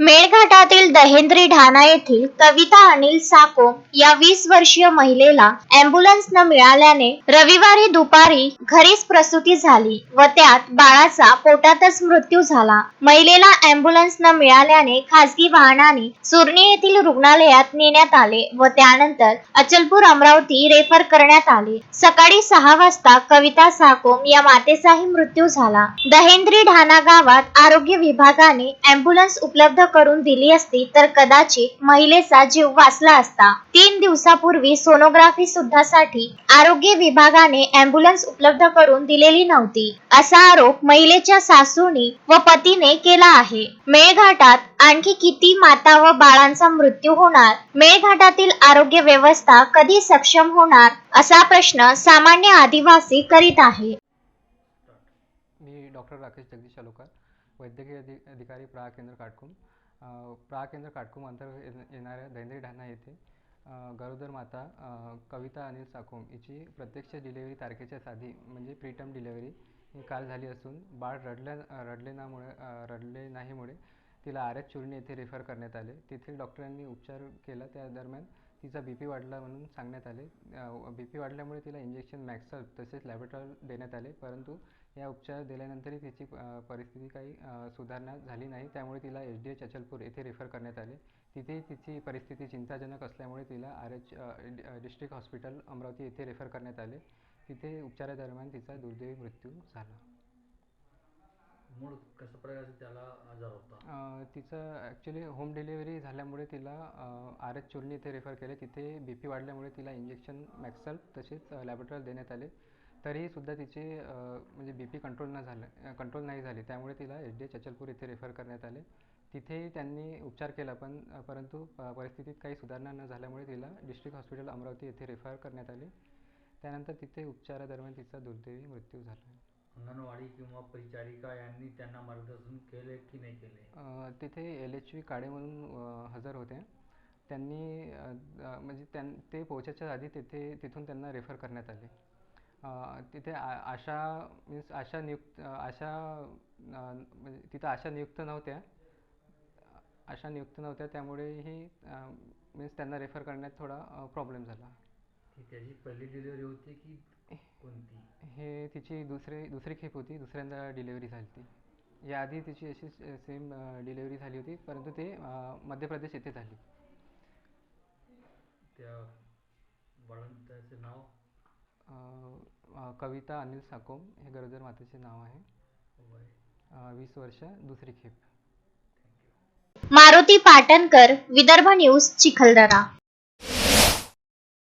मेळघाटातील दहेंद्री ढाणा येथील कविता अनिल साकोम या वीस वर्षीय महिलेला अँब्युलन्स न मिळाल्याने रविवारी दुपारी घरीच प्रसूती झाली व त्यात बाळाचा पोटातच मृत्यू झाला. महिलेला अँब्युलन्स न मिळाल्याने खासगी वाहनाने सुर्णी येथील रुग्णालयात नेण्यात आले व त्यानंतर अचलपूर अमरावती रेफर करण्यात आले. सकाळी सहा वाजता कविता साकोम या मातेचाही मृत्यू झाला. दहेंद्री ढाणा गावात आरोग्य विभागाने अँब्युलन्स उपलब्ध करून दिली असती तर कदाचित महिलेचा जीव वाचला असता. तीन दिवसापूर्वी सोनोग्राफी सुद्धा साठी आरोग्य विभागाने अँब्युलन्स उपलब्ध करून दिलेली नव्हती. असा आरोप महिलेच्या सासूनी व पतीने केला आहे. मेळघाटात आणखी किती माता व बाळांचा मृत्यू होणार? मेळघाटातील आरोग्य व्यवस्था कधी सक्षम होणार? असा प्रश्न सामान्य आदिवासी करीत आहे. मी डॉक्टर राकेश जगदीश अलोकर वैद्यकीय अधिकारी प्रहा केंद्र काटकुम प्राकेंद्र काटकुम अंतर्गत येणाऱ्या दैंद्री ढाणा येथे गरोदर माता कविता अनिल साकोम हिची प्रत्यक्ष डिलेवरी तारखेच्या आधी म्हणजे प्रीटम डिलेवरी ही काल झाली असून बाळ रडल्या रडले नामुळे रडले नाहीमुळे तिला आर एच चुरणी येथे रेफर करण्यात आले. तेथील डॉक्टरांनी उपचार केला. त्या दरम्यान तिचा बी पी वाढला म्हणून सांगण्यात आले. बी पी वाढल्यामुळे तिला इंजेक्शन मॅक्सल तसेच लॅबेटॉल देण्यात आले. परंतु या उपचार दिल्यानंतरही तिची परिस्थिती काही सुधारणा झाली नाही. त्यामुळे तिला एच डी एच अचलपूर येथे रेफर करण्यात आले. तिथे तिची परिस्थिती चिंताजनक असल्यामुळे तिला R H district hospital Amravati येथे रेफर करण्यात आले. तिथे उपचारादरम्यान तिचा दुर्दैवी मृत्यू झाला. मूळ कशा प्रकारचा त्याला आजार होता? तिचं ॲक्च्युली होम डिलिव्हरी झाल्यामुळे तिला आर एच चुरणी इथे रेफर केले. तिथे बी पी वाढल्यामुळे तिला इंजेक्शन मॅक्सल तसेच लॅबोरेटॉल देण्यात आले. तरीही सुद्धा तिचे म्हणजे बी पी कंट्रोल न झालं कंट्रोल नाही झाली. त्यामुळे तिला एच डी एच अचलपूर येथे रेफर करण्यात आले. तिथेही त्यांनी उपचार केला पण परंतु प- परिस्थितीत काही सुधारणा न झाल्यामुळे तिला डिस्ट्रिक्ट हॉस्पिटल अमरावती येथे रेफर करण्यात आले. त्यानंतर तिथे उपचारादरम्यान तिचा दुर्दैवी मृत्यू झाला. अंगणवाडी किंवा परिचारिका यांनी त्यांना मार्गदर्शन केले की नाही केले? तिथे एल एच व्ही काळे म्हणून हजर होते. त्यांनी म्हणजे त्यां ते पोहोचायच्या आधी तिथे तिथून त्यांना रेफर करण्यात आले. तिथे आ आशा मीन्स आशा नियुक्त आशा म्हणजे तिथं आशा नियुक्त नव्हत्या. आशा नियुक्त नव्हत्या त्यामुळेही मीन्स त्यांना रेफर करण्यात थोडा प्रॉब्लेम झाला. त्याची पहिली डिलिव्हरी होती की कोणती? हे तिची दुसरी दुसरी खेप होती. दुसऱ्यांदा डिलेवरी झाली ती. याआधी तिची अशी सेम डिलेवरी झाली होती परंतु ते अ, मध्य प्रदेश येथे झाली. त्या बाळंताचे नाव? अ, अ, कविता अनिल साकोम हे गरोदर मातेचे नाव आहे. वय अ, वीस वर्ष दुसरी खेप. मारुती पाटणकर विदर्भ न्यूज चिखलदरा.